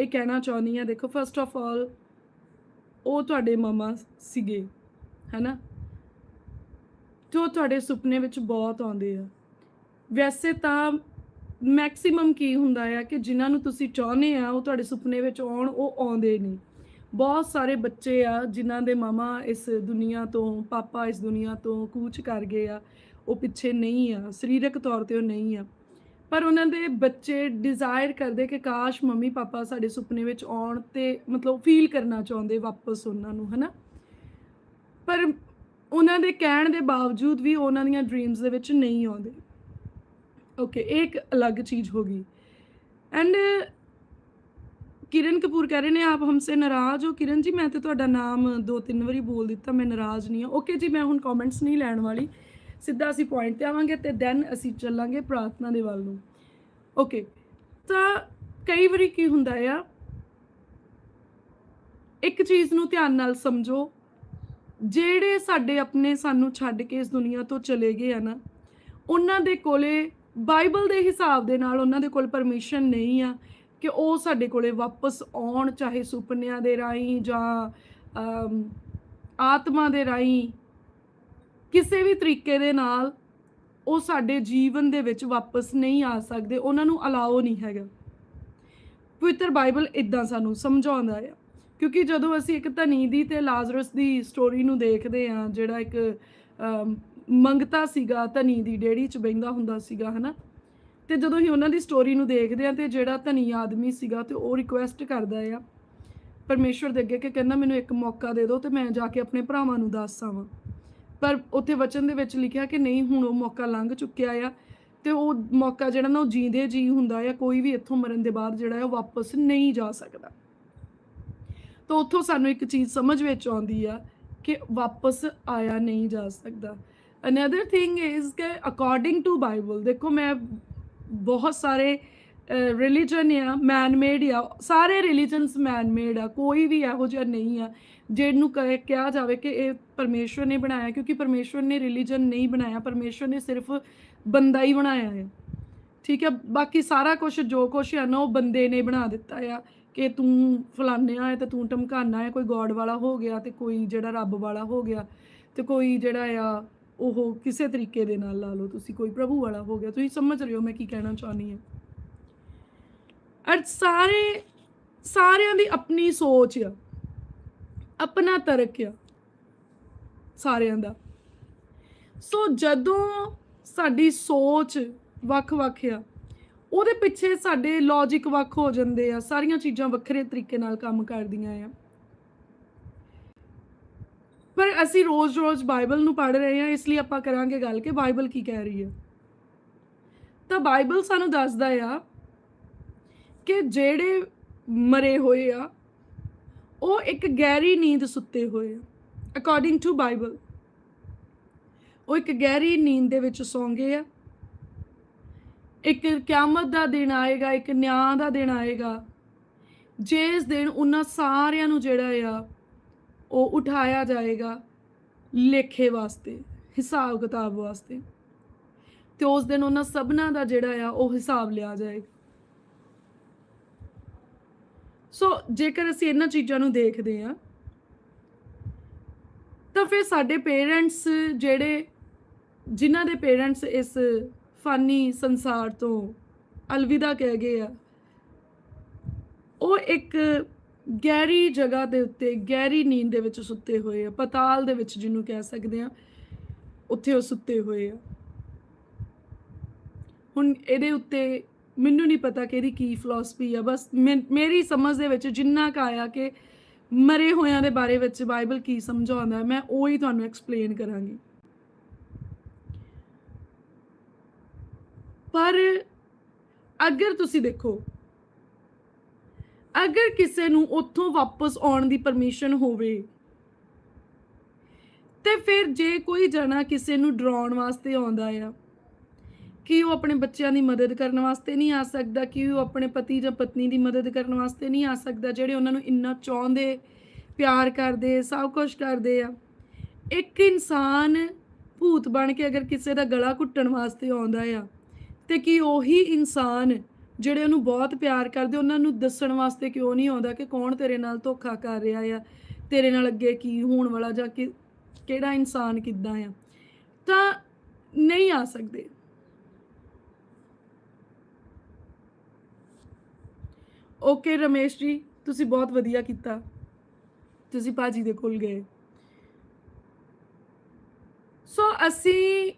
ਇਹ ਕਹਿਣਾ ਚਾਹੁੰਦੀ ਹਾਂ, ਦੇਖੋ ਫਸਟ ਆਫ ਆਲ ਉਹ ਤੁਹਾਡੇ ਮਮਾ ਸੀਗੇ, ਹੈਨਾ? ਜੋ ਤੁਹਾਡੇ ਸੁਪਨੇ ਵਿੱਚ ਬਹੁਤ ਆਉਂਦੇ ਆ। ਵੈਸੇ ਤਾਂ ਮੈਕਸਿਮਮ ਕੀ ਹੁੰਦਾ ਆ ਕਿ ਜਿਨ੍ਹਾਂ ਨੂੰ ਤੁਸੀਂ ਚਾਹੁੰਦੇ ਆ, ਉਹ ਤੁਹਾਡੇ ਸੁਪਨੇ ਵਿੱਚ ਆਉਣ, ਉਹ ਆਉਂਦੇ ਨਹੀਂ। ਬਹੁਤ ਸਾਰੇ ਬੱਚੇ ਆ, ਜਿਨ੍ਹਾਂ ਦੇ ਮਾਮਾ ਇਸ ਦੁਨੀਆ ਤੋਂ, ਪਾਪਾ ਇਸ ਦੁਨੀਆ ਤੋਂ ਕੂਚ ਕਰ ਗਏ ਆ, ਉਹ ਪਿੱਛੇ ਨਹੀਂ ਆ, ਸਰੀਰਕ ਤੌਰ ਤੇ ਉਹ ਨਹੀਂ ਆ। ਪਰ ਉਹਨਾਂ ਦੇ ਬੱਚੇ ਡਿਜ਼ਾਇਰ ਕਰਦੇ ਕਿ ਕਾਸ਼ ਮੰਮੀ ਪਾਪਾ ਸਾਡੇ ਸੁਪਨੇ ਵਿੱਚ ਆਉਣ ਤੇ ਮਤਲਬ ਫੀਲ ਕਰਨਾ ਚਾਹੁੰਦੇ ਵਾਪਸ ਉਹਨਾਂ ਨੂੰ, ਹਨਾ? ਪਰ ਉਹਨਾਂ ਦੇ ਕਹਿਣ ਦੇ ਬਾਵਜੂਦ ਵੀ ਉਹਨਾਂ ਦੀਆਂ ਡ੍ਰੀਮਸ ਦੇ ਵਿੱਚ ਨਹੀਂ ਆਉਂਦੇ। ਓਕੇ ਇਹ ਇੱਕ ਅਲੱਗ ਚੀਜ਼ ਹੋ ਗਈ। ਐਂਡ ਕਿਰਨ ਕਪੂਰ ਕਹਿ ਰਹੇ ਨੇ, ਆਪ ਹਮਸੇ ਨਾਰਾਜ਼ ਹੋ। ਕਿਰਨ ਜੀ, ਮੈਂ ਤੇ ਤੁਹਾਡਾ ਨਾਮ ਦੋ ਤਿੰਨ ਵਾਰੀ ਬੋਲ ਦਿੱਤਾ, ਮੈਂ ਨਾਰਾਜ਼ ਨਹੀਂ ਹਾਂ। ਓਕੇ ਜੀ, ਮੈਂ ਹੁਣ ਕਮੈਂਟਸ ਨਹੀਂ ਲੈਣ ਵਾਲੀ। ਸਿੱਧਾ ਅਸੀਂ ਪੁਆਇੰਟ ਤੇ ਆਵਾਂਗੇ ਤੇ ਦੈਨ ਅਸੀਂ ਚੱਲਾਂਗੇ ਪ੍ਰਾਰਥਨਾ ਦੇ ਵੱਲ ਨੂੰ। ਓਕੇ ਤਾਂ ਕਈ ਵਾਰੀ ਕੀ ਹੁੰਦਾ ਆ, ਇੱਕ ਚੀਜ਼ ਨੂੰ ਧਿਆਨ ਨਾਲ ਸਮਝੋ, ਜਿਹੜੇ ਸਾਡੇ ਆਪਣੇ ਸਾਨੂੰ ਛੱਡ ਕੇ ਇਸ ਦੁਨੀਆ ਤੋਂ ਚਲੇ ਗਏ ਆ ਨਾ, ਉਹਨਾਂ ਦੇ ਕੋਲੇ ਬਾਈਬਲ ਦੇ ਹਿਸਾਬ ਦੇ ਨਾਲ ਉਹਨਾਂ ਦੇ ਕੋਲ ਪਰਮਿਸ਼ਨ ਨਹੀਂ ਆ ਕਿ ਉਹ ਸਾਡੇ ਕੋਲੇ ਵਾਪਸ ਆਉਣ, ਚਾਹੇ ਸੁਪਨਿਆਂ ਦੇ ਰਾਹੀਂ ਜਾਂ ਆਤਮਾ ਦੇ ਰਾਹੀਂ। ਕਿਸੇ ਵੀ ਤਰੀਕੇ ਦੇ ਨਾਲ ਉਹ ਸਾਡੇ ਜੀਵਨ ਦੇ ਵਿੱਚ ਵਾਪਸ ਨਹੀਂ ਆ ਸਕਦੇ, ਉਹਨਾਂ ਨੂੰ ਅਲਾਓ ਨਹੀਂ ਹੈਗਾ। ਪਵਿੱਤਰ ਬਾਈਬਲ ਇਦਾਂ ਸਾਨੂੰ ਸਮਝਾਉਂਦਾ ਆ, ਕਿਉਂਕਿ ਜਦੋਂ ਅਸੀਂ ਇੱਕ ਧਨੀ ਦੀ ਤੇ ਲਾਜ਼ਰਸ ਦੀ ਸਟੋਰੀ ਨੂੰ ਦੇਖਦੇ ਆ ਜਿਹੜਾ ਇੱਕ ਮੰਗਤਾ ਸੀਗਾ ਧਨੀ ਦੀ ਡੇੜੀ 'ਚ ਬੈੰਦਾ ਹੁੰਦਾ ਸੀਗਾ, ਹਨਾ? ਤੇ ਜਦੋਂ ਅਸੀਂ ਉਹਨਾਂ ਦੀ ਸਟੋਰੀ ਨੂੰ ਦੇਖਦੇ ਆ ਤੇ ਜਿਹੜਾ ਧਨੀ ਆਦਮੀ ਸੀਗਾ ਤੇ ਉਹ ਰਿਕੁਐਸਟ ਕਰਦਾ ਆ, ਪਰਮੇਸ਼ਵਰ ਦੇ ਅੱਗੇ ਕਿ ਕਹਿੰਦਾ ਮੈਨੂੰ ਇੱਕ ਮੌਕਾ ਦੇ ਦਿਓ ਤੇ ਮੈਂ ਜਾ ਕੇ ਆਪਣੇ ਭਰਾਵਾਂ ਨੂੰ ਦੱਸ ਆਵਾਂ। ਪਰ ਉੱਥੇ ਵਚਨ ਦੇ ਵਿੱਚ ਲਿਖਿਆ ਕਿ ਨਹੀਂ, ਹੁਣ ਉਹ ਮੌਕਾ ਲੰਘ ਚੁੱਕਿਆ ਆ ਤੇ ਉਹ ਮੌਕਾ ਜਿਹੜਾ ਨਾ ਉਹ ਜੀਂਦੇ ਜੀ ਹੁੰਦਾ ਆ, ਕੋਈ ਵੀ ਇੱਥੋਂ ਮਰਨ ਦੇ ਬਾਅਦ ਜਿਹੜਾ ਹੈ ਉਹ ਵਾਪਸ ਨਹੀਂ ਜਾ ਸਕਦਾ। ਤਾਂ ਉੱਥੋਂ ਸਾਨੂੰ ਇੱਕ ਚੀਜ਼ ਸਮਝ ਵਿੱਚ ਆਉਂਦੀ ਆ ਕਿ ਵਾਪਸ ਆਇਆ ਨਹੀਂ ਜਾ ਸਕਦਾ। ਅਨਦਰ ਥਿੰਗ ਇਜ਼ ਕਿ ਅਕੋਰਡਿੰਗ ਟੂ ਬਾਈਬਲ ਦੇਖੋ ਮੈਂ ਬਹੁਤ ਸਾਰੇ ਰਿਲੀਜਨ ਆ ਮੈਨ ਮੇਡ ਆ, ਸਾਰੇ ਰਿਲੀਜਨਸ ਮੈਨ ਮੇਡ ਆ, ਕੋਈ ਵੀ ਇਹੋ ਜਿਹਾ ਨਹੀਂ ਆ, ਜਿਹਨੂੰ ਕਹੇ, ਕਿਹਾ ਜਾਵੇ ਕਿ ਇਹ ਪਰਮੇਸ਼ਵਰ ਨੇ ਬਣਾਇਆ, ਕਿਉਂਕਿ ਪਰਮੇਸ਼ਵਰ ਨੇ ਰਿਲੀਜਨ ਨਹੀਂ ਬਣਾਇਆ, ਪਰਮੇਸ਼ਵਰ ਨੇ ਸਿਰਫ ਬੰਦਾ ਹੀ ਬਣਾਇਆ ਹੈ ਠੀਕ ਹੈ ਬਾਕੀ ਸਾਰਾ ਕੁਝ ਜੋ ਕੁਝ ਹੈ ਨਾ, ਉਹ ਬੰਦੇ ਨੇ ਬਣਾ ਦਿੱਤਾ ਆ, ਕਿ ਤੂੰ ਫਲਾਨਿਆ ਹੈ ਤੇ ਤੂੰ ਟਮਕਾਨਾ ਹੈ ਕੋਈ ਗੋਡ ਵਾਲਾ ਹੋ ਗਿਆ, ਤੇ ਕੋਈ ਜਿਹੜਾ ਰੱਬ ਵਾਲਾ ਹੋ ਗਿਆ, ਤੇ ਕੋਈ ਜਿਹੜਾ ਆ, ਉਹ ਕਿਸੇ ਤਰੀਕੇ ਦੇ ਨਾਲ ਲਾ ਲਓ, ਤੁਸੀਂ ਕੋਈ ਪ੍ਰਭੂ ਵਾਲਾ ਹੋ ਗਿਆ, ਤੁਸੀਂ ਸਮਝ ਰਹੇ ਹੋ ਮੈਂ ਕੀ ਕਹਿਣਾ ਚਾਹੁੰਦੀ ਹਾਂ ਅਰ ਸਾਰੇ, ਸਾਰਿਆਂ ਦੀ ਆਪਣੀ ਸੋਚ ਆ, ਆਪਣਾ ਤਰਕ ਆ, ਸਾਰਿਆਂ ਦਾ। ਸੋ ਜਦੋਂ ਸਾਡੀ ਸੋਚ ਵੱਖ-ਵੱਖ ਆ, ਉਹਦੇ ਪਿੱਛੇ ਸਾਡੇ ਲੌਜੀਕ ਵੱਖ ਹੋ ਜਾਂਦੇ ਆ, ਸਾਰੀਆਂ ਚੀਜ਼ਾਂ ਵੱਖਰੇ ਤਰੀਕੇ ਨਾਲ ਕੰਮ ਕਰਦੀਆਂ ਆ। ਪਰ ਅਸੀਂ ਰੋਜ਼-ਰੋਜ਼ ਬਾਈਬਲ ਨੂੰ ਪੜ੍ਹ ਰਹੇ ਹਾਂ ਇਸ ਲਈ ਆਪਾਂ ਕਰਾਂਗੇ ਗੱਲ ਕਿ ਬਾਈਬਲ ਕੀ ਕਹਿ ਰਹੀ ਹੈ ਤਾਂ ਬਾਈਬਲ ਸਾਨੂੰ ਦੱਸਦਾ ਆ ਕਿ ਜਿਹੜੇ ਮਰੇ ਹੋਏ ਆ, ਉਹ ਇੱਕ ਗਹਿਰੀ ਨੀਂਦ ਸੁੱਤੇ ਹੋਏ ਆ ਅਕੋਰਡਿੰਗ ਟੂ ਬਾਈਬਲ ਉਹ ਇੱਕ ਗਹਿਰੀ ਨੀਂਦ ਦੇ ਵਿੱਚ ਸੌਂਗੇ ਆ। ਇੱਕ ਕਿਆਮਤ ਦਾ ਦਿਨ ਆਏਗਾ, ਇੱਕ ਨਿਆਂ ਦਾ ਦਿਨ ਆਏਗਾ। ਜਿਸ ਦਿਨ ਉਹਨਾਂ ਸਾਰਿਆਂ ਨੂੰ ਜਿਹੜਾ ਆ, ਉਹ ਉਠਾਇਆ ਜਾਏਗਾ ਲੇਖੇ ਵਾਸਤੇ ਹਿਸਾਬ ਕਿਤਾਬ ਵਾਸਤੇ। ਤੇ ਉਸ ਦਿਨ ਉਹਨਾਂ ਸਭਨਾਂ ਦਾ ਜਿਹੜਾ ਆ, ਉਹ ਹਿਸਾਬ ਲਿਆ ਜਾਏਗਾ। ਸੋ ਜੇਕਰ ਅਸੀਂ ਇਹਨਾਂ ਚੀਜ਼ਾਂ ਨੂੰ ਦੇਖਦੇ ਆ ਤਾਂ ਫਿਰ ਸਾਡੇ ਪੇਰੈਂਟਸ ਜਿਹੜੇ, ਜਿਨ੍ਹਾਂ ਦੇ ਪੇਰੈਂਟਸ ਇਸ ਫਾਨੀ ਸੰਸਾਰ ਤੋਂ ਅਲਵਿਦਾ ਕਹਿ ਗਏ ਆ, ਉਹ ਇੱਕ ਗਹਿਰੀ ਜਗ੍ਹਾ ਦੇ ਉੱਤੇ, ਗਹਿਰੀ ਨੀਂਦ ਦੇ ਵਿੱਚ ਸੁੱਤੇ ਹੋਏ ਆ, ਪਤਾਲ ਦੇ ਵਿੱਚ ਜਿਹਨੂੰ ਕਹਿ ਸਕਦੇ ਆ ਉੱਥੇ ਉਹ ਸੁੱਤੇ ਹੋਏ ਆ। ਹੁਣ ਇਹਦੇ ਉੱਤੇ ਮੈਨੂੰ ਨਹੀਂ ਪਤਾ ਕਿ ਇਹਦੀ ਕੀ ਫਿਲਾਸਫੀ ਆ। ਬਸ ਮੇਰੀ ਸਮਝ ਦੇ ਵਿੱਚ ਜਿੰਨਾ ਕੁ ਆਇਆ ਕਿ ਮਰੇ ਹੋਇਆਂ ਦੇ ਬਾਰੇ ਵਿੱਚ ਬਾਈਬਲ ਕੀ ਸਮਝਾਉਂਦਾ ਮੈਂ ਉਹ ਹੀ ਤੁਹਾਨੂੰ ਐਕਸਪਲੇਨ ਕਰਾਂਗੀ। ਪਰ ਅਗਰ ਤੁਸੀਂ ਦੇਖੋ, ਅਗਰ ਕਿਸੇ ਨੂੰ ਉੱਥੋਂ ਵਾਪਸ ਆਉਣ ਦੀ ਪਰਮਿਸ਼ਨ ਹੋਵੇ, ਤੇ ਫਿਰ ਜੇ ਕੋਈ ਜਣਾ ਕਿਸੇ ਨੂੰ ਡਰਾਉਣ ਵਾਸਤੇ ਆਉਂਦਾ ਆ ਕਿ ਉਹ ਆਪਣੇ ਬੱਚਿਆਂ ਦੀ ਮਦਦ ਕਰਨ ਵਾਸਤੇ ਨਹੀਂ ਆ ਸਕਦਾ, ਕਿ ਉਹ ਆਪਣੇ ਪਤੀ ਜਾਂ ਪਤਨੀ ਦੀ ਮਦਦ ਕਰਨ ਵਾਸਤੇ ਨਹੀਂ ਆ ਸਕਦਾ, ਜਿਹੜੇ ਉਹਨਾਂ ਨੂੰ ਇੰਨਾ ਚਾਹੁੰਦੇ, ਪਿਆਰ ਕਰਦੇ, ਸਭ ਕੁਝ ਕਰਦੇ ਆ। ਇੱਕ ਇਨਸਾਨ ਭੂਤ ਬਣ ਕੇ ਅਗਰ ਕਿਸੇ ਦਾ ਗਲਾ ਘੁੱਟਣ ਵਾਸਤੇ ਆਉਂਦਾ ਆ, ਤੇ ਕੀ ਉਹੀ ਇਨਸਾਨ ਜਿਹੜੇ ਉਹਨੂੰ ਬਹੁਤ ਪਿਆਰ ਕਰਦੇ, ਉਹਨਾਂ ਨੂੰ ਦੱਸਣ ਵਾਸਤੇ ਕਿਉਂ ਨਹੀਂ ਆਉਂਦਾ ਕਿ ਕੌਣ ਤੇਰੇ ਨਾਲ ਧੋਖਾ ਕਰ ਰਿਹਾ ਆ, ਤੇਰੇ ਨਾਲ ਅੱਗੇ ਕੀ ਹੋਣ ਵਾਲਾ ਜਾਂ ਕਿ ਕਿਹੜਾ ਇਨਸਾਨ ਕਿੱਦਾਂ ਆ? ਤਾਂ ਨਹੀਂ ਆ ਸਕਦੇ। ਓਕੇ ਰਮੇਸ਼ ਜੀ ਤੁਸੀਂ ਬਹੁਤ ਵਧੀਆ ਕੀਤਾ। ਤੁਸੀਂ ਬਾਜੀ ਦੇ ਕੋਲ ਗਏ। ਸੋ ਅਸੀਂ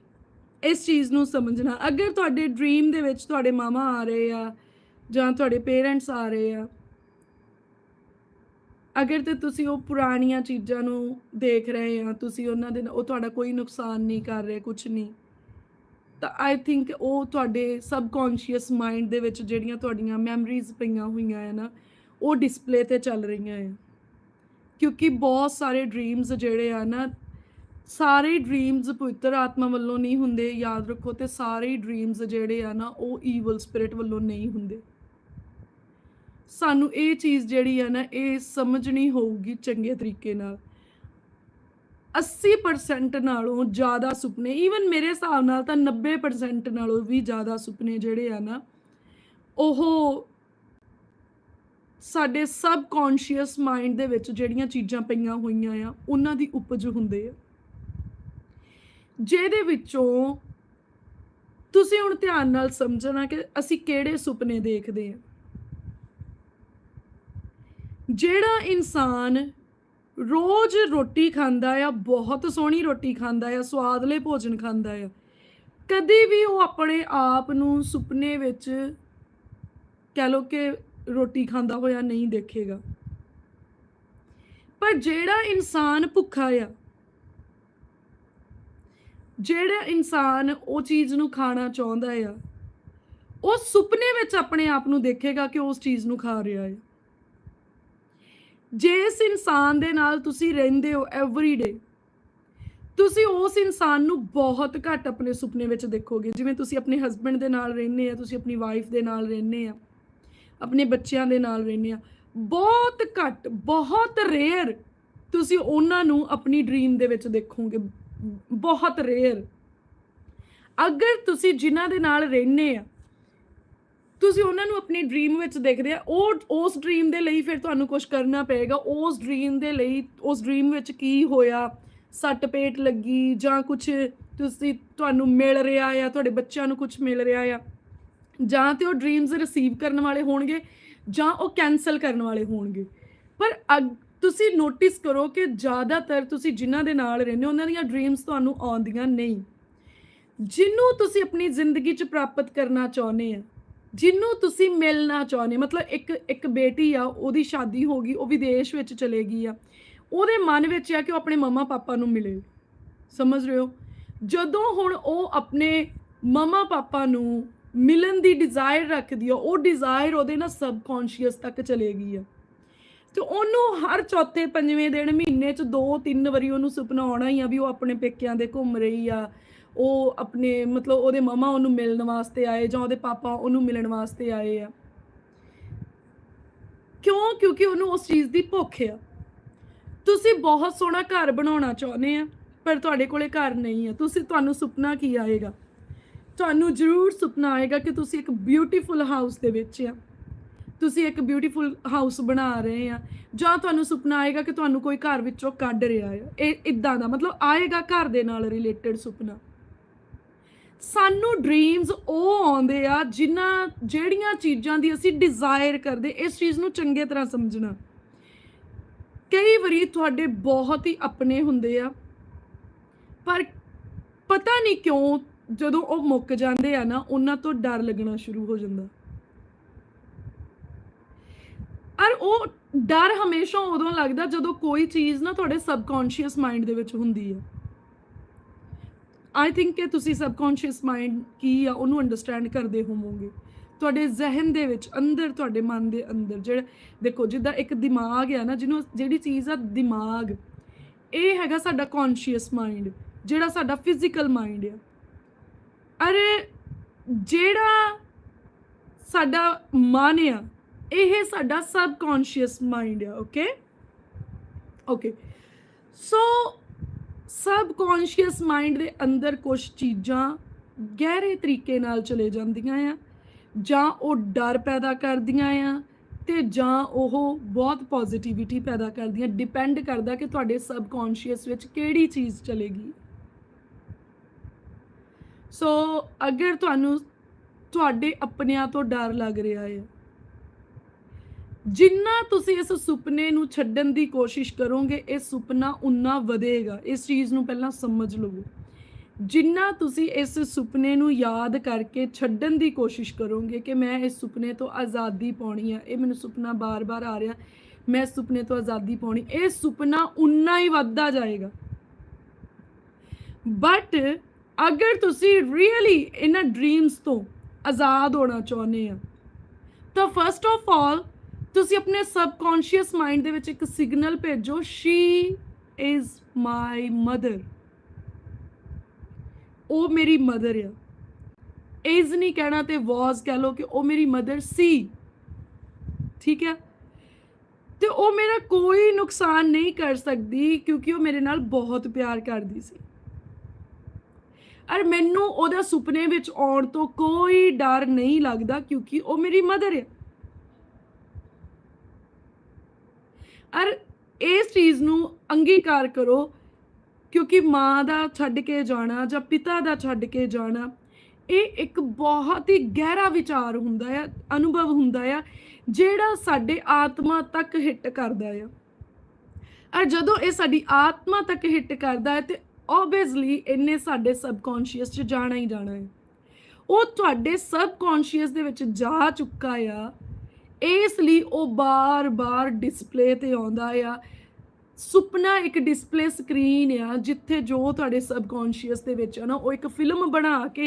ਇਸ ਚੀਜ਼ ਨੂੰ ਸਮਝਣਾ। ਅਗਰ ਤੁਹਾਡੇ ਡ੍ਰੀਮ ਦੇ ਵਿੱਚ ਤੁਹਾਡੇ ਮਾਮਾ ਆ ਰਹੇ ਆ, ਜਾਂ ਤੁਹਾਡੇ ਪੇਰੈਂਟਸ ਆ ਰਹੇ ਆ, ਅਗਰ ਤੇ ਤੁਸੀਂ ਉਹ ਪੁਰਾਣੀਆਂ ਚੀਜ਼ਾਂ ਨੂੰ ਦੇਖ ਰਹੇ ਆ, ਤੁਸੀਂ ਉਹਨਾਂ ਦੇ, ਉਹ ਤੁਹਾਡਾ ਕੋਈ ਨੁਕਸਾਨ ਨਹੀਂ ਕਰ ਰਹੇ ਕੁਝ ਨਹੀਂ। ਤਾਂ ਆਈ ਥਿੰਕ ਉਹ ਤੁਹਾਡੇ ਸਬਕੌਂਸ਼ੀਅਸ ਮਾਈਂਡ ਦੇ ਵਿੱਚ ਜਿਹੜੀਆਂ ਤੁਹਾਡੀਆਂ ਮੈਮਰੀਜ਼ ਪਈਆਂ ਹੋਈਆਂ ਆ ਨਾ, ਉਹ ਡਿਸਪਲੇ ਤੇ ਚੱਲ ਰਹੀਆਂ ਆ। ਕਿਉਂਕਿ ਬਹੁਤ ਸਾਰੇ ਡ੍ਰੀਮਸ ਜਿਹੜੇ ਆ ਨਾ, ਸਾਰੇ ਡ੍ਰੀਮਸ ਪਵਿੱਤਰ ਆਤਮਾ ਵੱਲੋਂ ਨਹੀਂ ਹੁੰਦੇ, ਯਾਦ ਰੱਖੋ, ਤੇ ਸਾਰੇ ਡ੍ਰੀਮਸ ਜਿਹੜੇ ਆ ਨਾ, ਉਹ ਈਵਲ ਸਪਿਰਿਟ ਵੱਲੋਂ ਨਹੀਂ ਹੁੰਦੇ। ਸਾਨੂੰ ਇਹ ਚੀਜ਼ ਜਿਹੜੀ ਆ ਨਾ, ਇਹ ਸਮਝਣੀ ਹੋਊਗੀ ਚੰਗੇ ਤਰੀਕੇ ਨਾਲ। 80% ਨਾਲੋਂ ਜ਼ਿਆਦਾ ਸੁਪਨੇ ਈਵਨ ਮੇਰੇ ਹਿਸਾਬ ਨਾਲ ਤਾਂ 90% ਨਾਲੋਂ ਵੀ ਜ਼ਿਆਦਾ ਸੁਪਨੇ ਜਿਹੜੇ ਆ ਨਾ, ਉਹ ਸਾਡੇ ਸਬ ਸਬਕੌਂਸ਼ੀਅਸ ਮਾਈਂਡ ਦੇ ਵਿੱਚ ਜਿਹੜੀਆਂ ਚੀਜ਼ਾਂ ਪਈਆਂ ਹੋਈਆਂ ਆ, ਉਹਨਾਂ ਦੀ ਉਪਜ ਹੁੰਦੇ ਆ। ਜਿਹਦੇ ਵਿੱਚੋਂ ਤੁਸੀਂ ਹੁਣ ਧਿਆਨ ਨਾਲ ਸਮਝਣਾ ਕਿ ਅਸੀਂ ਕਿਹੜੇ ਸੁਪਨੇ ਦੇਖਦੇ ਹਾਂ ਜਿਹੜਾ ਇਨਸਾਨ ਰੋਜ਼ ਰੋਟੀ ਖਾਂਦਾ ਆ, ਬਹੁਤ ਸੋਹਣੀ ਰੋਟੀ ਖਾਂਦਾ ਆ, ਸਵਾਦਲੇ ਭੋਜਨ ਖਾਂਦਾ ਆ। ਕਦੀ ਵੀ ਉਹ ਆਪਣੇ ਆਪ ਨੂੰ ਸੁਪਨੇ ਵਿੱਚ ਕਹਿ ਲੋ ਕਿ ਰੋਟੀ ਖਾਂਦਾ ਹੋਇਆ ਨਹੀਂ ਦੇਖੇਗਾ। ਪਰ ਜਿਹੜਾ ਇਨਸਾਨ ਭੁੱਖਾ ਆ, ਜਿਹੜਾ ਇਨਸਾਨ ਉਹ ਚੀਜ਼ ਨੂੰ ਖਾਣਾ ਚਾਹੁੰਦਾ ਆ, ਉਹ ਸੁਪਨੇ ਵਿੱਚ ਆਪਣੇ ਆਪ ਨੂੰ ਦੇਖੇਗਾ ਕਿ ਉਸ ਚੀਜ਼ ਨੂੰ ਖਾ ਰਿਹਾ ਹੈ ਜਿਸ ਇਨਸਾਨ ਦੇ ਨਾਲ ਤੁਸੀਂ ਰਹਿੰਦੇ ਹੋ ਐਵਰੀ ਡੇ ਤੁਸੀਂ ਉਸ ਇਨਸਾਨ ਨੂੰ ਬਹੁਤ ਘੱਟ ਆਪਣੇ ਸੁਪਨੇ ਵਿੱਚ ਦੇਖੋਗੇ। ਜਿਵੇਂ ਤੁਸੀਂ ਆਪਣੇ ਹਸਬੰਡ ਦੇ ਨਾਲ ਰਹਿੰਦੇ ਆ, ਤੁਸੀਂ ਆਪਣੀ ਵਾਈਫ ਦੇ ਨਾਲ ਰਹਿੰਦੇ ਆ, ਆਪਣੇ ਬੱਚਿਆਂ ਦੇ ਨਾਲ ਰਹਿੰਦੇ ਆ, ਬਹੁਤ ਘੱਟ, ਬਹੁਤ ਰੇਅਰ ਤੁਸੀਂ ਉਹਨਾਂ ਨੂੰ ਆਪਣੀ ਡ੍ਰੀਮ ਦੇ ਵਿੱਚ ਦੇਖੋਗੇ। ਬਹੁਤ ਰੇਅਰ ਅਗਰ ਤੁਸੀਂ ਜਿਨ੍ਹਾਂ ਦੇ ਨਾਲ ਰਹਿੰਦੇ ਆ ਤੁਸੀਂ ਉਹਨਾਂ ਨੂੰ ਆਪਣੀ ਡ੍ਰੀਮ ਵਿੱਚ ਦੇਖਦੇ ਆ, ਉਹ, ਉਸ ਡ੍ਰੀਮ ਦੇ ਲਈ ਫਿਰ ਤੁਹਾਨੂੰ ਕੁਝ ਕਰਨਾ ਪਏਗਾ, ਉਸ ਡ੍ਰੀਮ ਦੇ ਲਈ, ਉਸ ਡ੍ਰੀਮ ਵਿੱਚ ਕੀ ਹੋਇਆ? ਸੱਟ ਪੇਟ ਲੱਗੀ ਜਾਂ ਕੁਝ ਤੁਸੀਂ ਤੁਹਾਨੂੰ ਮਿਲ ਰਿਹਾ ਆ, ਤੁਹਾਡੇ ਬੱਚਿਆਂ ਨੂੰ ਕੁਝ ਮਿਲ ਰਿਹਾ ਆ? ਜਾਂ ਤੇ ਉਹ ਡ੍ਰੀਮਸ ਰਿਸੀਵ ਕਰਨ ਵਾਲੇ ਹੋਣਗੇ ਜਾਂ ਉਹ ਕੈਨਸਲ ਕਰਨ ਵਾਲੇ ਹੋਣਗੇ? ਪਰ ਅਗ- ਤੁਸੀਂ ਨੋਟਿਸ ਕਰੋ ਕਿ ਜ਼ਿਆਦਾਤਰ ਤੁਸੀਂ ਜਿਨ੍ਹਾਂ ਦੇ ਨਾਲ ਰਹਿੰਦੇ ਹੋ, ਉਹਨਾਂ ਦੀਆਂ ਡ੍ਰੀਮਸ ਤੁਹਾਨੂੰ ਆਉਂਦੀਆਂ ਨਹੀਂ। ਜਿਹਨੂੰ ਤੁਸੀਂ ਆਪਣੀ ਜ਼ਿੰਦਗੀ 'ਚ ਪ੍ਰਾਪਤ ਕਰਨਾ ਚਾਹੁੰਦੇ ਆ ਜਿਹਨੂੰ ਤੁਸੀਂ ਮਿਲਣਾ ਚਾਹੁੰਦੇ, ਮਤਲਬ ਇੱਕ ਇੱਕ ਬੇਟੀ ਆ, ਉਹਦੀ ਸ਼ਾਦੀ ਹੋ ਗਈ, ਉਹ ਵਿਦੇਸ਼ ਵਿੱਚ ਚਲੇ ਗਈ ਆ, ਉਹਦੇ ਮਨ ਵਿੱਚ ਆ ਕਿ ਉਹ ਆਪਣੇ ਮਮਾ ਪਾਪਾ ਨੂੰ ਮਿਲੇ। ਸਮਝ ਰਹੇ ਹੋ? ਜਦੋਂ ਹੁਣ ਉਹ ਆਪਣੇ ਮਮਾ ਪਾਪਾ ਨੂੰ ਮਿਲਣ ਦੀ ਡਿਜ਼ਾਇਰ ਰੱਖਦੀ ਆ, ਉਹ ਡਿਜ਼ਾਇਰ ਉਹਦੇ ਨਾਲ ਸਬਕੌਂਸ਼ੀਅਸ ਤੱਕ ਚਲੇਗੀ ਆ। ਤੇ ਉਹਨੂੰ ਹਰ ਚੌਥੇ ਪੰਜਵੇਂ ਦਿਨ ਮਹੀਨੇ 'ਚ ਦੋ ਤਿੰਨ ਵਾਰੀ ਉਹਨੂੰ ਸੁਪਨਾ ਆਉਣਾ ਹੀ ਆ ਵੀ ਉਹ ਆਪਣੇ ਪੇਕਿਆਂ ਦੇ ਘੁੰਮ ਰਹੀ ਆ ਉਹ ਆਪਣੇ ਮਤਲਬ ਉਹਦੇ ਮਮਾ ਉਹਨੂੰ ਮਿਲਣ ਵਾਸਤੇ ਆਏ ਜਾਂ ਉਹਦੇ ਪਾਪਾ ਉਹਨੂੰ ਮਿਲਣ ਵਾਸਤੇ ਆਏ ਆ। ਕਿਉਂ? ਕਿਉਂਕਿ ਉਹਨੂੰ ਉਸ ਚੀਜ਼ ਦੀ ਭੁੱਖ ਆ। ਤੁਸੀਂ ਬਹੁਤ ਸੋਹਣਾ ਘਰ ਬਣਾਉਣਾ ਚਾਹੁੰਦੇ ਆ, ਪਰ ਤੁਹਾਡੇ ਕੋਲੇ ਘਰ ਨਹੀਂ ਆ। ਤੁਸੀਂ, ਤੁਹਾਨੂੰ ਸੁਪਨਾ ਕੀ ਆਏਗਾ? ਤੁਹਾਨੂੰ ਜ਼ਰੂਰ ਸੁਪਨਾ ਆਏਗਾ ਕਿ ਤੁਸੀਂ ਇੱਕ ਬਿਊਟੀਫੁਲ ਹਾਊਸ ਦੇ ਵਿੱਚ ਆ। ਤੁਸੀਂ ਇੱਕ ਬਿਊਟੀਫੁਲ ਹਾਊਸ ਬਣਾ ਰਹੇ ਆ। ਜਾਂ ਤੁਹਾਨੂੰ ਸੁਪਨਾ ਆਏਗਾ ਕਿ ਤੁਹਾਨੂੰ ਕੋਈ ਘਰ ਵਿੱਚੋਂ ਕੱਢ ਰਿਹਾ ਆ। ਇਹ, ਇਦਾਂ ਦਾ ਮਤਲਬ ਆਏਗਾ ਘਰ ਦੇ ਨਾਲ ਰਿਲੇਟਡ ਸੁਪਨਾ। ਸਾਨੂੰ ਡ੍ਰੀਮਸ ਉਹ ਆਉਂਦੇ ਆ ਜਿਨ੍ਹਾਂ ਜਿਹੜੀਆਂ ਚੀਜ਼ਾਂ ਦੀ ਅਸੀਂ ਡਿਜ਼ਾਇਰ ਕਰਦੇ, ਇਸ ਚੀਜ਼ ਨੂੰ ਚੰਗੇ ਤਰ੍ਹਾਂ ਸਮਝਣਾ। ਕਈ ਵਾਰੀ ਤੁਹਾਡੇ ਬਹੁਤ ਹੀ ਆਪਣੇ ਹੁੰਦੇ ਆ, ਪਰ ਪਤਾ ਨਹੀਂ ਕਿਉਂ ਜਦੋਂ ਉਹ ਮੁੱਕ ਜਾਂਦੇ ਆ ਨਾ, ਉਹਨਾਂ ਤੋਂ ਡਰ ਲੱਗਣਾ ਸ਼ੁਰੂ ਹੋ ਜਾਂਦਾ। ਔਰ ਉਹ ਡਰ ਹਮੇਸ਼ਾ ਉਦੋਂ ਲੱਗਦਾ ਜਦੋਂ ਕੋਈ ਚੀਜ਼ ਨਾ ਤੁਹਾਡੇ ਸਬਕੌਂਸ਼ੀਅਸ ਮਾਈਂਡ ਦੇ ਵਿੱਚ ਹੁੰਦੀ ਹੈ ਆਈ ਥਿੰਕ ਕਿ ਤੁਸੀਂ ਸਬਕੌਂਸ਼ੀਅਸ ਮਾਈਂਡ ਕੀ ਆ, ਉਹਨੂੰ ਅੰਡਰਸਟੈਂਡ ਕਰਦੇ ਹੋਵੋਗੇ। ਤੁਹਾਡੇ ਜ਼ਿਹਨ ਦੇ ਵਿੱਚ, ਅੰਦਰ, ਤੁਹਾਡੇ ਮਨ ਦੇ ਅੰਦਰ ਜਿਹੜਾ ਦੇਖੋ, ਜਿੱਦਾਂ ਇੱਕ ਦਿਮਾਗ ਆ ਨਾ, ਜਿਹਨੂੰ ਜਿਹੜੀ ਚੀਜ਼ ਆ ਦਿਮਾਗ, ਇਹ ਹੈਗਾ ਸਾਡਾ ਕੌਨਸ਼ੀਅਸ ਮਾਈਂਡ ਜਿਹੜਾ ਸਾਡਾ ਫਿਜ਼ੀਕਲ ਮਾਈਂਡ ਆ। ਅਰੇ, ਜਿਹੜਾ ਸਾਡਾ ਮਨ ਆ, ਇਹ ਸਾਡਾ ਸਬਕੌਂਸ਼ੀਅਸ ਮਾਈਂਡ ਆ okay okay so subconscious mind ਦੇ ਅੰਦਰ ਕੁਝ ਚੀਜ਼ਾਂ ਗਹਿਰੇ ਤਰੀਕੇ ਨਾਲ ਚਲੇ ਜਾਂਦੀਆਂ ਆ, ਜਾਂ ਉਹ ਡਰ ਪੈਦਾ ਕਰਦੀਆਂ ਆ, ਤੇ ਜਾਂ ਉਹ ਬਹੁਤ ਪੋਜ਼ਿਟਿਵਿਟੀ ਪੈਦਾ ਕਰਦੀਆਂ ਡਿਪੈਂਡ ਕਰਦਾ ਕਿ ਤੁਹਾਡੇ ਸਬਕੌਂਸ਼ੀਅਸ ਵਿੱਚ ਕਿਹੜੀ ਚੀਜ਼ ਚਲੇਗੀ। ਸੋ ਅਗਰ ਤੁਹਾਨੂੰ, ਤੁਹਾਡੇ ਆਪਣਿਆਂ ਤੋਂ ਡਰ ਲੱਗ ਰਿਹਾ ਹੈ ਜਿੰਨਾ ਤੁਸੀਂ ਇਸ ਸੁਪਨੇ ਨੂੰ ਛੱਡਣ ਦੀ ਕੋਸ਼ਿਸ਼ ਕਰੋਗੇ, ਇਹ ਸੁਪਨਾ ਉਨਾ ਵਧੇਗਾ। ਇਸ ਚੀਜ਼ ਨੂੰ ਪਹਿਲਾਂ ਸਮਝ ਲਵੋ। ਜਿੰਨਾ ਤੁਸੀਂ ਇਸ ਸੁਪਨੇ ਨੂੰ ਯਾਦ ਕਰਕੇ ਛੱਡਣ ਦੀ ਕੋਸ਼ਿਸ਼ ਕਰੋਗੇ ਕਿ ਮੈਂ ਇਸ ਸੁਪਨੇ ਤੋਂ ਆਜ਼ਾਦੀ ਪਾਉਣੀ ਆ, ਇਹ ਮੈਨੂੰ ਸੁਪਨਾ ਬਾਰ-ਬਾਰ ਆ ਰਿਹਾ, ਮੈਂ ਇਸ ਸੁਪਨੇ ਤੋਂ ਆਜ਼ਾਦੀ ਪਾਉਣੀ, ਇਹ ਸੁਪਨਾ ਉਨਾ ਹੀ ਵੱਧਦਾ ਜਾਏਗਾ। ਬਟ ਅਗਰ ਤੁਸੀਂ ਰੀਅਲੀ ਇਹਨਾਂ ਡ੍ਰੀਮਸ ਤੋਂ ਆਜ਼ਾਦ ਹੋਣਾ ਚਾਹੁੰਦੇ ਆ, ਤਾਂ ਫਸਟ ਆਫ ਆਲ ਤੁਸੀਂ ਆਪਣੇ ਸਬਕੌਂਸ਼ੀਅਸ ਮਾਈਂਡ ਦੇ ਵਿੱਚ ਇੱਕ ਸਿਗਨਲ ਭੇਜੋ ਸ਼ੀ ਇਜ਼ ਮਾਈ ਮਦਰ ਉਹ ਮੇਰੀ ਮਦਰ ਆ। ਇਜ਼ ਨਹੀਂ ਕਹਿਣਾ ਤੇ ਵਾਸ ਕਹਿ ਲਓ ਕਿ ਉਹ ਮੇਰੀ ਮਦਰ ਸੀ। ਠੀਕ ਹੈ ਤੇ ਉਹ ਮੇਰਾ ਕੋਈ ਨੁਕਸਾਨ ਨਹੀਂ ਕਰ ਸਕਦੀ ਕਿਉਂਕਿ ਉਹ ਮੇਰੇ ਨਾਲ ਬਹੁਤ ਪਿਆਰ ਕਰਦੀ ਸੀ। ਅਰ ਮੈਨੂੰ ਉਹਦੇ ਸੁਪਨੇ ਵਿੱਚ ਆਉਣ ਤੋਂ ਕੋਈ ਡਰ ਨਹੀਂ ਲੱਗਦਾ ਕਿਉਂਕਿ ਉਹ ਮੇਰੀ ਮਦਰ ਹੈ ਅਰ ਇਸ ਚੀਜ਼ ਨੂੰ ਅੰਗੀਕਾਰ ਕਰੋ, ਕਿਉਂਕਿ ਮਾਂ ਦਾ ਛੱਡ ਕੇ ਜਾਣਾ ਜਾਂ ਪਿਤਾ ਦਾ ਛੱਡ ਕੇ ਜਾਣਾ, ਇਹ ਇੱਕ ਬਹੁਤ ਹੀ ਗਹਿਰਾ ਵਿਚਾਰ ਹੁੰਦਾ ਹੈ ਅਨੁਭਵ ਹੁੰਦਾ ਹੈ ਜਿਹੜਾ ਸਾਡੇ ਆਤਮਾ ਤੱਕ ਹਿੱਟ ਕਰਦਾ ਹੈ ਔਰ ਜਦੋਂ ਇਹ ਸਾਡੀ ਆਤਮਾ ਤੱਕ ਹਿੱਟ ਕਰਦਾ ਹੈ ਤੇ ਆਬਵੀਅਸਲੀ ਇਹਨੇ ਸਾਡੇ ਸਬਕੌਂਸ਼ੀਅਸ 'ਚ ਜਾਣਾ ਹੀ ਜਾਣਾ ਹੈ। ਉਹ ਤੁਹਾਡੇ ਸਬਕੌਂਸ਼ੀਅਸ ਦੇ ਵਿੱਚ ਜਾ ਚੁੱਕਾ ਆ ਇਸ ਲਈ ਉਹ ਬਾਰ-ਬਾਰ ਡਿਸਪਲੇ ਤੇ ਆਉਂਦਾ ਆ। ਸੁਪਨਾ ਇੱਕ ਡਿਸਪਲੇ ਸਕਰੀਨ ਆ, ਜਿੱਥੇ ਜੋ ਤੁਹਾਡੇ ਸਬਕੌਂਸ਼ੀਅਸ ਦੇ ਵਿੱਚ ਆ ਨਾ, ਉਹ ਇੱਕ ਫਿਲਮ ਬਣਾ ਕੇ